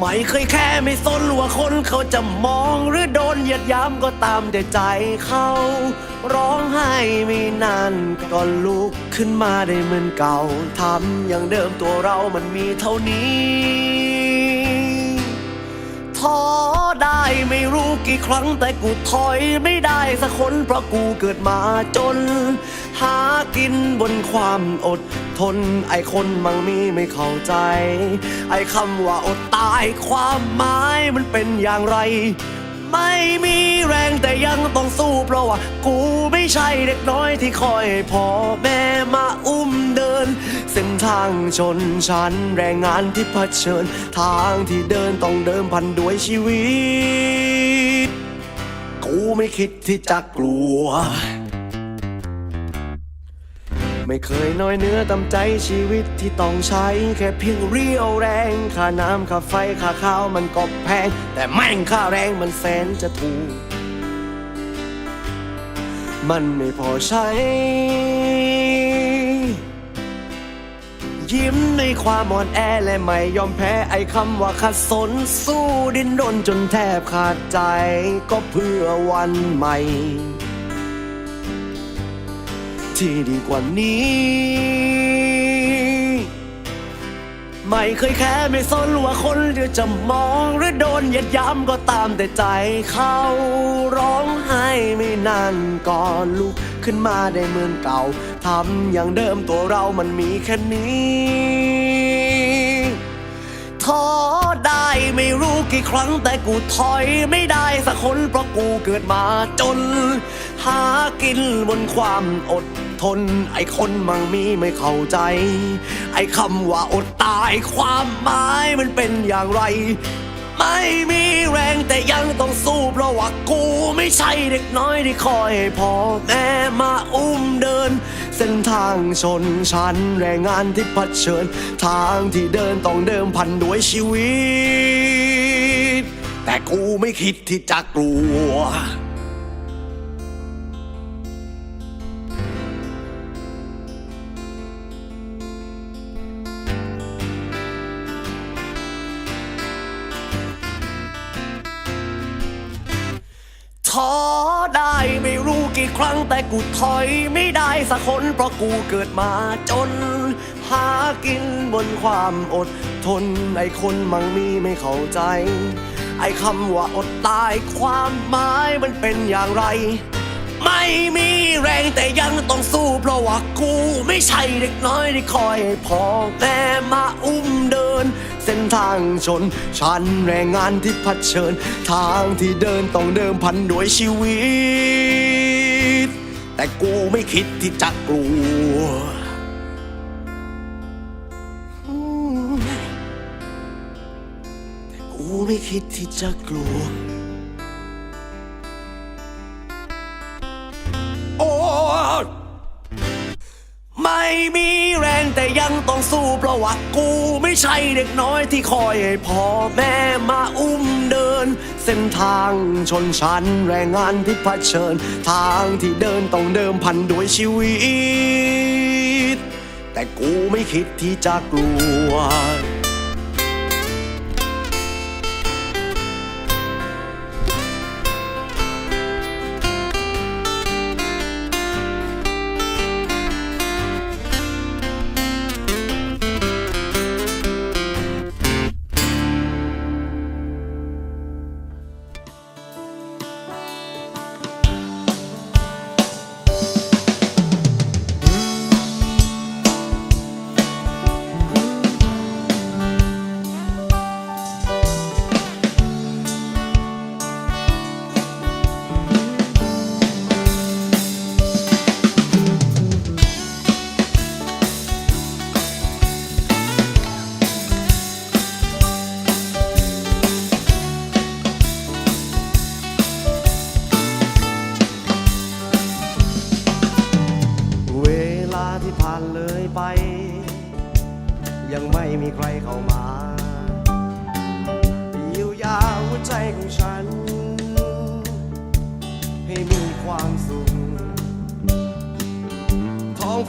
ไม่เคยแค่ไม่สนว่าคนเขาจะมองหรือโดนเหยียดหย้ำก็ตามแต่ใจเขา ร้องไห้ไม่นานก็ลุกขึ้นมาได้เหมือนเก่าทำอย่างเดิมตัวเรามันมีเท่านี้ ท้อได้ไม่รู้กี่ครั้งแต่กูถอยไม่ได้สักคนเพราะกูเกิดมาจน หากินบนความอดทน ไอคนมั่งมีไม่เข้าใจ ไอคำว่าอดตายความหมายมันเป็นอย่างไร ไม่มีแรงแต่ยังต้องสู้เพราะว่า กูไม่ใช่เด็กน้อยที่คอยพ่อแม่มาอุ้มเดิน เส้นทางชนชั้นแรงงานที่เผชิญ ทางที่เดินต้องเดิมพันด้วยชีวิต กูไม่คิดที่จะกลัว ไม่เคยน้อยเนื้อตำใจชีวิตที่ต้องใช้ แค่เพียงเรียวแรงค่าน้ำค่าไฟค่าข้าวมันก็แพง แต่แม่งค่าแรงมันแสนจะถูก มันไม่พอใช้ ยิ้มในความอ่อนแอและไม่ยอมแพ้ไอ้คำว่าขัดสน สู้ดิ้นรนจนแทบขาดใจ ก็เพื่อวันใหม่ ที่ดีกว่านี้ ไม่เคยแค่ไม่สนว่าคนจะจะมองหรือโดนยียดย้ำก็ตามแต่ใจเขาร้องไห้ไม่นานก่อนลุก ขึ้นมาได้เหมือนเก่าทำอย่างเดิมตัวเรามันมีแค่นี้ท้อได้ไม่รู้กี่ครั้งแต่กูถอยไม่ได้สักคนเพราะกูเกิดมาจน หากินบนความอดทน ไอ้คนมั่งมีไม่เข้าใจ ไอ้คำว่าอดตายความหมายมันเป็นอย่างไร ไม่มีแรงแต่ยังต้องสู้เพราะว่ากูไม่ใช่เด็กน้อยที่คอยให้พ่อแม่มาอุ้มเดิน เส้นทางชนชั้นแรงงานที่เผชิญ ทางที่เดินต้องเดิมพันด้วยชีวิต แต่กูไม่คิดที่จะกลัว ครั้งแต่กูถอยไม่ได้สักคนเพราะกูเกิดมาจน หากินบนความอดทนไอ้คนมั่งมีไม่เข้าใจ ไอ้คำว่าอดตายความหมายมันเป็นอย่างไร ไม่มีแรงแต่ยังต้องสู้เพราะว่ากูไม่ใช่เด็กน้อยที่คอยพ่อแม่มาอุ้มเดิน เส้นทางชน ชันแรงงานที่เผชิญ ทางที่เดินต้องเดิมพันด้วยชีวิต แต่กูไม่คิดที่จะกลัว แต่กูไม่คิดที่จะกลัว โอ้ ไม่มี ต้องสู้เพราะว่ากูไม่ใช่เด็กน้อยที่คอยให้พ่อแม่มาอุ้มเดิน เส้นทางชนชั้นแรงงานที่เผชิญ ทางที่เดินต้องเดิมพันด้วยชีวิต แต่กูไม่คิดที่จะกลัว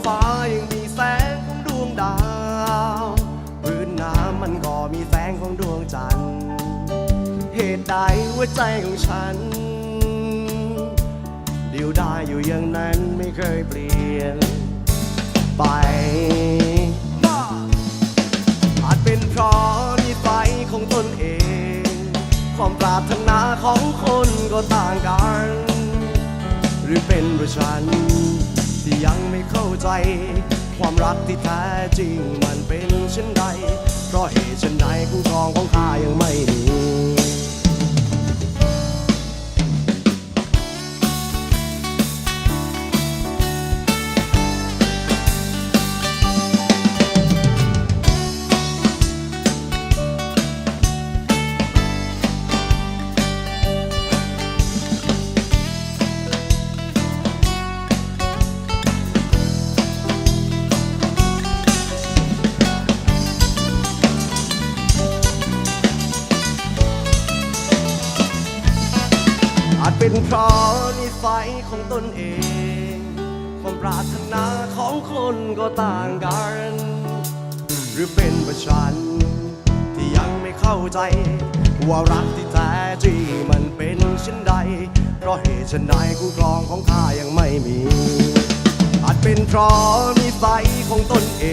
ฟ้ายังมีแสงของดวงดาว พื้นน้ำมันก็มีแสงของดวงจันทร์ เหตุใดหัวใจของฉัน เดียวดายอยู่อย่างนั้นไม่เคยเปลี่ยน ไปอาจเป็นเพราะนิสัยของตนเอง ความปรารถนาของคนก็ต่างกัน หรือเป็นเพราะฉัน ที่ยังไม่เข้าใจ ความรักที่แท้จริงมันเป็นเช่นใด เพราะเหตุเช่นใดคู่ครองของข้ายังไม่มี ใจ ว่ารักที่แท้จริงมันเป็นเช่นใด เพราะเหตุเช่นใดคู่ครองของข้ายังไม่มี อาจเป็นเพราะนิสัยของตนเอ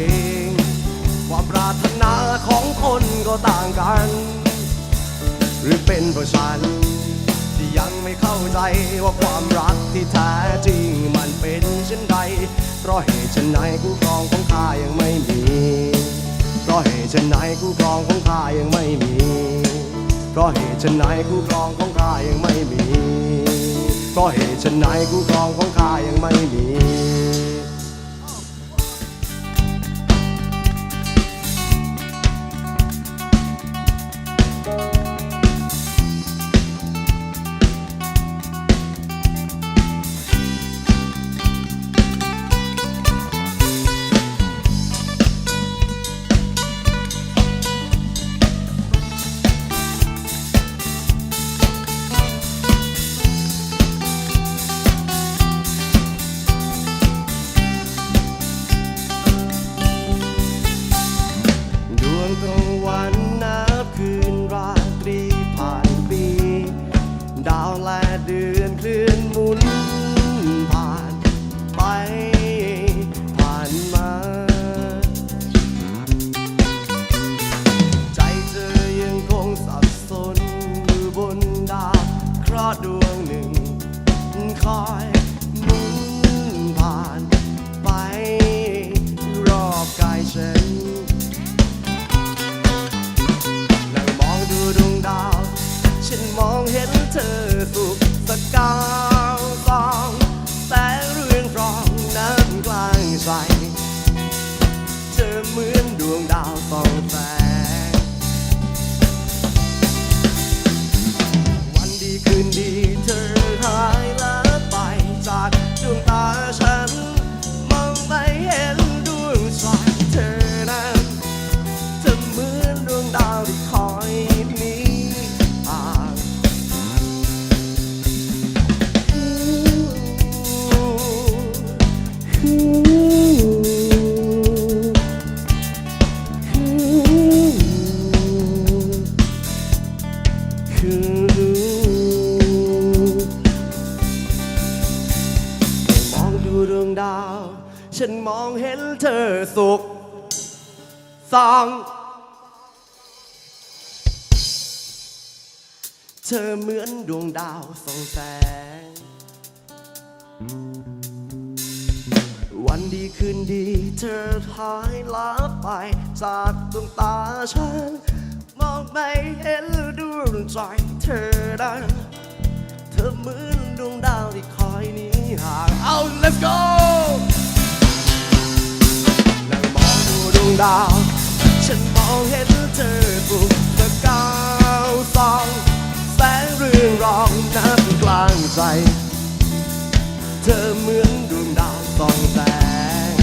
ง ความปรารถนาของคนก็ต่างกัน หรือเป็นเพราะฉัน ที่ยังไม่เข้าใจว่าความรักที่แท้จริงมันเป็นเช่นใด เพราะเหตุเช่นไหนคู่ครองของข้ายังไม่มี เพราะเหตุเช่นไหนคู่ครองของข้ายังไม่มี เพราะเหตุเช่นไหนคู่ครองของข้ายังไม่มี เพราะเหตุเช่นไหนคู่ครองของข้ายังไม่มี องเธอเหมือนดวงดาวส่องแสง วันดีคืนดี เธอหายลับไปจากดวงตาฉัน มองไม่เห็นดวงใจเธอนั้นเธอเหมือนดวงดาวที่คอยนี้ห่าง เอา let's go นั่งมองดูดวงดาว งใจ เธอเหมือนดวงดาวส่องแสง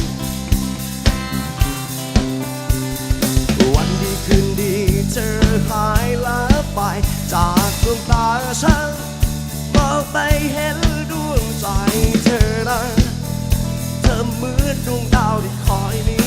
วันดีคืนดีเธอหายลับไป จากดวงตาฉันมองไปเห็นดวงใจเธอนะเธอเหมือนดวงดาวที่คอยนี้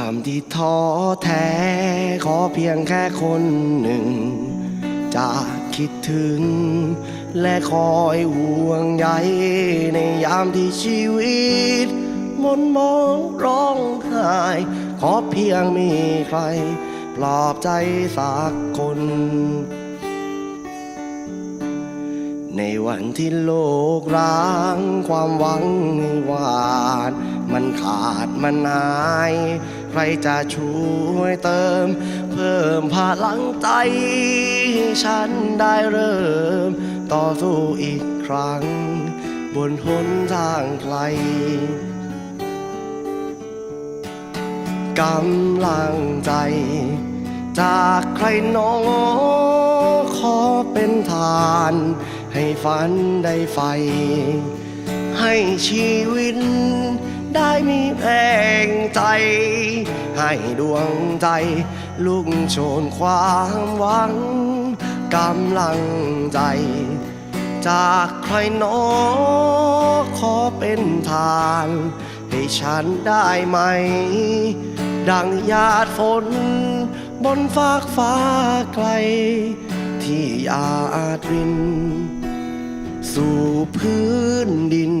ามที่ท้อแท้ ขอเพียงแค่คนหนึ่ง จะคิดถึง และคอยห่วงใยในยามที่ชีวิตมนมองร้องไห้ขอเพียงมีใคร ปลอบใจสักคน ในวันที่โลกร้าง ความหวังในวาดมันขาดมันหาย รจะช่วยเติม เพิ่มพลังใจให้ฉันได้เริ่ม ต่อสู้อีกครั้ง บนหนทางไกลกำลังใจ จากใครหนองขอเป็นทาน ให้ฝันได้ไฟ ให้ชีวิต ได้มีแรงใจ ให้ดวงใจลุกโชนความหวังกำลังใจ จากใครหนอขอเป็นทาน ให้ฉันได้ไหม ดังหยาดฝน บนฟากฟ้าไกล ที่หยาดริน สู่พื้นดิน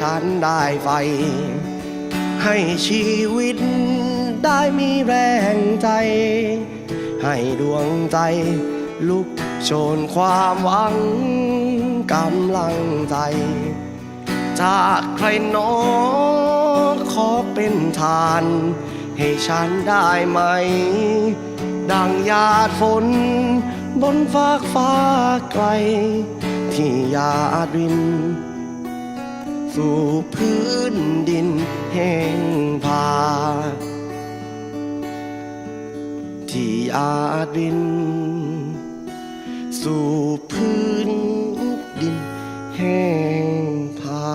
ฉันได้ไฟ ให้ชีวิตได้มีแรงใจ ให้ดวงใจลุกโชนความหวังกำลังใจ จากใครนอขอเป็นทาน ให้ฉันได้ไหม ดังหยาดฝนบนฟากฟ้าไกล ที่หยาดริน สู่พื้นดินแห่งผาที่อาดริน สู่พื้นดินแห่งผา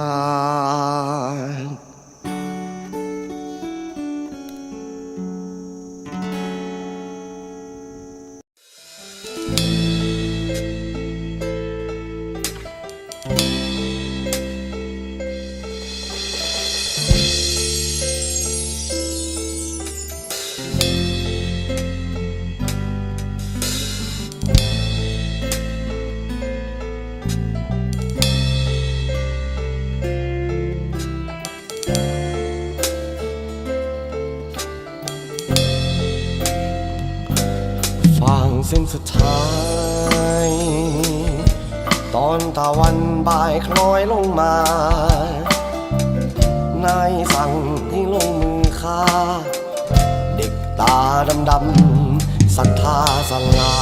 สลา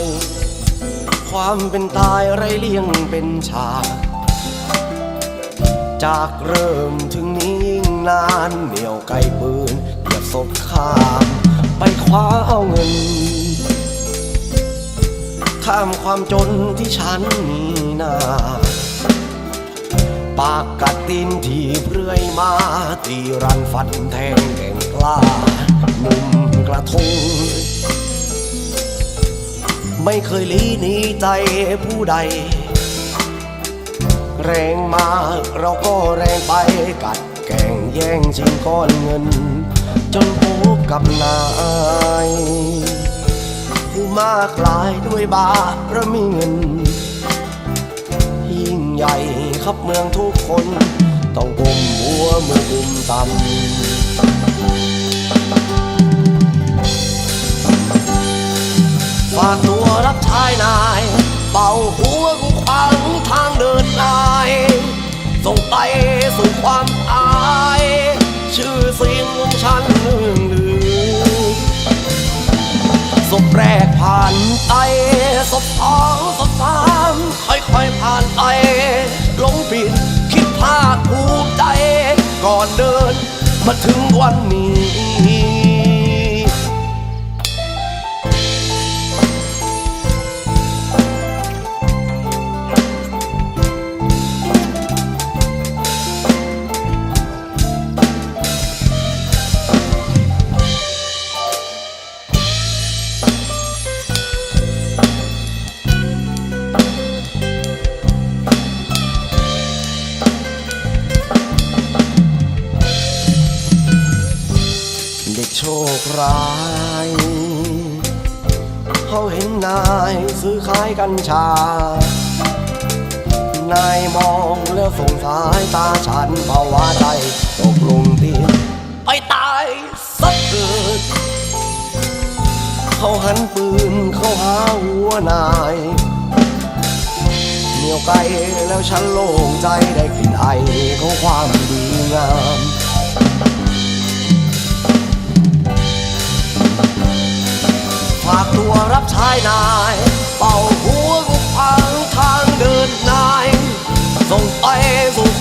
ยความเป็นตายไรเลี่ยงเป็นฉาก จากเริ่มถึงนี้ยิ่งนานเหนียวไกลปืนเหยียบศพข้ามไปคว้าเอาเงิน ข้ามความจนที่ฉันมีหน้า ปากกัดตีนที่เรื่อยมาตีรันฟันแทงแก่งกล้าหนุ่มกระทง ไม่เคยลีหนีใจผู้ใด แรงมากเราก็แรงไปกัดแก่งแย่งชิงก้อนเงิน จนพบกับนายผู้มากลายด้วยบารมีเงิน ยิ่งใหญ่ครับเมืองทุกคน ต้องก้มหัวมือกุมตำ ฝากตัวรับใช้นาย เป่าหัวกูขวางทางเดินนาย ส่งไปสู่ความตาย ชื่อเสียงของฉันเลื่องลือศพแรกผ่านไปศพสองศพสามค่อยๆผ่านไปหลงผิดคิดพลาดภูมิใจ ก่อนเดินมาถึงวันนี้ายกัญชา นายมองแล้วสงสายตาฉันภาวะใจตกลงดินไปตายสักเกิด เขาหันปืนเข้าหาหัวนายเหนียวไกลแล้วฉันโล่งใจได้กลิ่นไอของความดีงามฝากตัวรับใช้นาย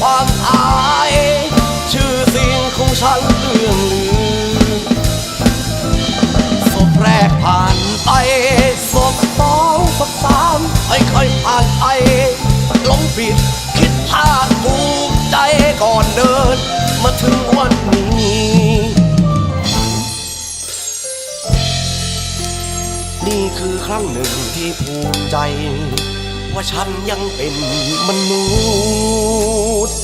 ความตาย ชื่อเสียงของฉันเรื่องลือศพแรกผ่านไปศพสองศพสามค่อยๆผ่านไปหลงผิดคิดพลาดภูมิใจก่อนเดิน มาถึงวันนี้นี่คือครั้งหนึ่งที่ภูมิใจ ว่าฉันยังเป็นมนุษย์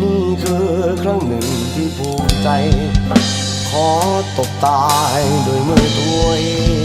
นี่คือครั้งหนึ่งที่ภูมิใจ ขอตบตายโดวยมือตัวเอง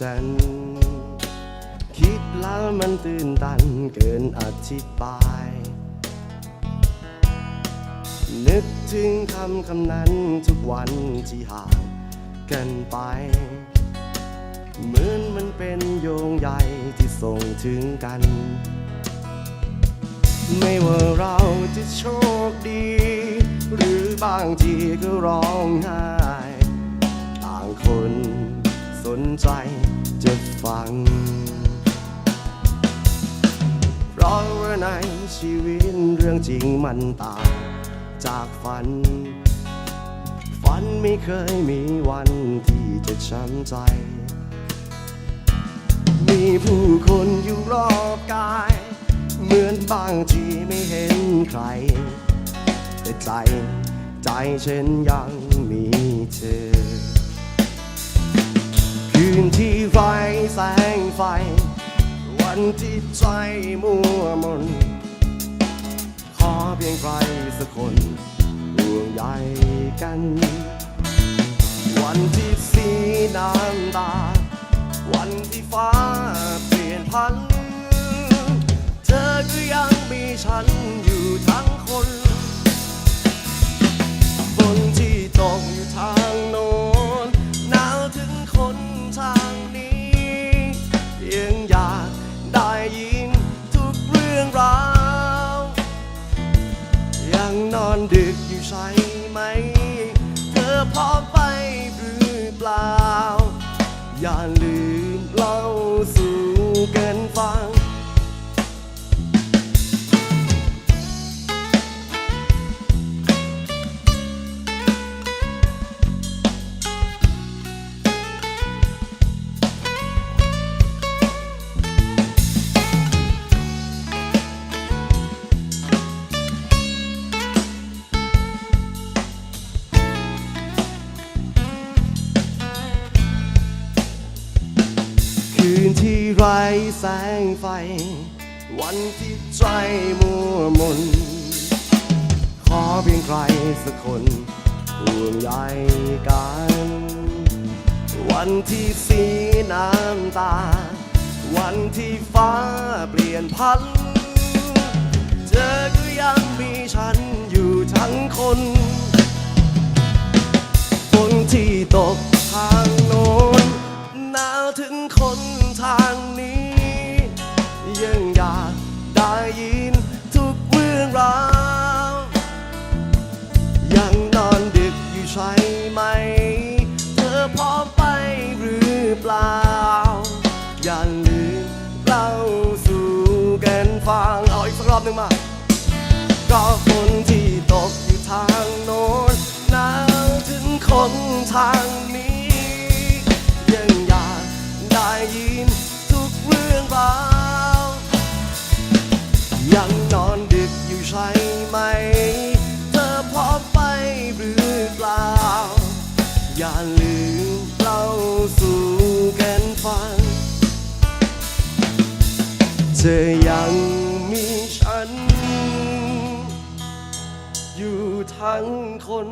ฉัน คิดแล้วมันตื่นตันเกินอธิบาย นึกถึงคำคำนั้นทุกวันที่ห่างกันไป เหมือนมันเป็นโยงใยที่ส่งถึงกัน ไม่ว่าเราจะโชคดี หรือบางทีก็ร้องไห้ ต่างคน สนใจจะฟัง เพราะว่าในชีวิตเรื่องจริงมันต่างจากฝันมันไม่เคยมีวันที่จะช้ำใจ มีผู้คนอยู่รอบกาย เหมือนบางทีไม่เห็นใคร แต่ใจใจฉันยังมีเธอ ที่ไฟแสงไฟ วันที่ใจมัวมน ขอเพียงใครสักคนห่วงใยกัน วันที่สีน้ำตา วันที่ฟ้าเปลี่ยนพัน เธอก็ยังมีฉันอยู่ทั้งคนฝนที่ตกอยู่ทางโน้นหนาวถึงคน ดึ ไร้แสงไฟ วันที่ใจมัวมน ขอเพียงใครสักคนห่วงใยกัน วันที่สีน้ำตา วันที่ฟ้าเปลี่ยนพัน เธอก็ยังมีฉันอยู่ทั้งคนฝนที่ตกทางโน้นหนาวถึงคน รื่าวยังนอนดึกอยู่ใช่ไหม เธอพร้อมไปหรือเปล่า อย่าลืมเล่าสู่กันฟัง เอาอีกสักรอบหนึ่งมา ก็ฝนที่ตกอยู่ทางโน้นหนาวถึงคนทางนี้ยัง เธอยังมีฉัน อยู่ทั้งคน